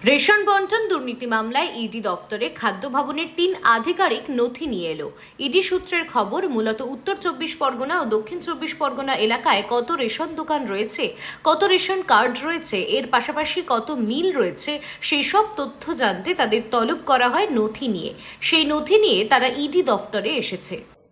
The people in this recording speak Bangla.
রেশন বন্টন দুর্নীতি মামলায় ইডি দফতরে খাদ্য ভবনের তিন আধিকারিক নথি নিয়ে এলো। ইডি সূত্রের খবর, মূলত উত্তর চব্বিশ পরগনা ও দক্ষিণ চব্বিশ পরগনা এলাকায় কত রেশন দোকান রয়েছে, কত রেশন কার্ড রয়েছে, এর পাশাপাশি কত মিল রয়েছে সেই সব তথ্য জানতে তাদের তলব করা হয় নথি নিয়ে। সেই নথি নিয়ে তারা ইডি দফতরে এসেছে।